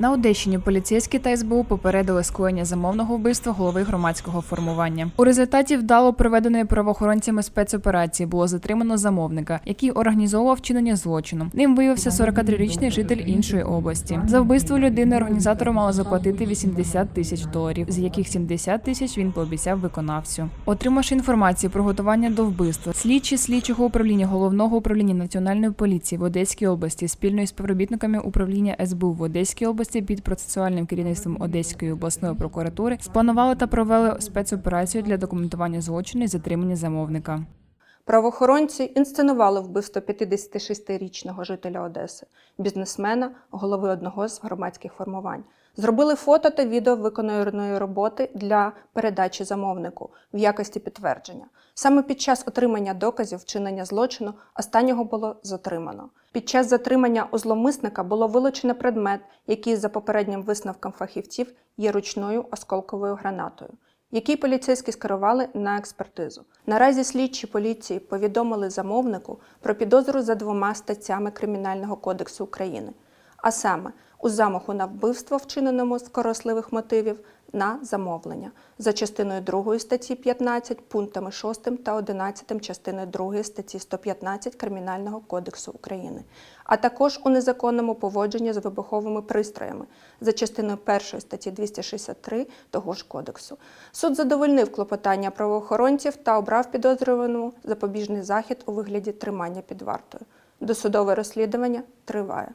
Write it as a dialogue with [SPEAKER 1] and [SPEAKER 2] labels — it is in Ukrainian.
[SPEAKER 1] На Одещині поліцейські та СБУ попередили скоєння замовного вбивства голови громадського формування. У результаті вдало проведеної правоохоронцями спецоперації було затримано замовника, який організовував вчинення злочину. Ним виявився 43-річний житель іншої області. За вбивство людини організатору мало заплатити 80 тисяч доларів, з яких 70 тисяч він пообіцяв виконавцю. Отримавши інформацію про готування до вбивства, слідчі слідчого управління головного управління національної поліції в Одеській області спільно із співробітниками управління СБУ в Одеській області під процесуальним керівництвом Одеської обласної прокуратури спланували та провели спецоперацію для документування злочину і затримання замовника.
[SPEAKER 2] Правоохоронці інсценували вбивство 56-річного жителя Одеси, бізнесмена, голови одного з громадських формувань. Зробили фото та відео виконаної роботи для передачі замовнику в якості підтвердження. Саме під час отримання доказів вчинення злочину останнього було затримано. Під час затримання у зловмисника було вилучено предмет, який за попереднім висновком фахівців є ручною осколковою гранатою який поліцейські скерували на експертизу. Наразі слідчі поліції повідомили замовнику про підозру за двома статтями Кримінального кодексу України, а саме у замаху на вбивство, вчиненому з коросливих мотивів, на замовлення за частиною 2 статті 15, пунктами 6 та 11 частини 2 статті 115 Кримінального кодексу України, а також у незаконному поводженні з вибуховими пристроями за частиною 1 статті 263 того ж кодексу. Суд задовольнив клопотання правоохоронців та обрав підозрюваному запобіжний захід у вигляді тримання під вартою. Досудове розслідування триває.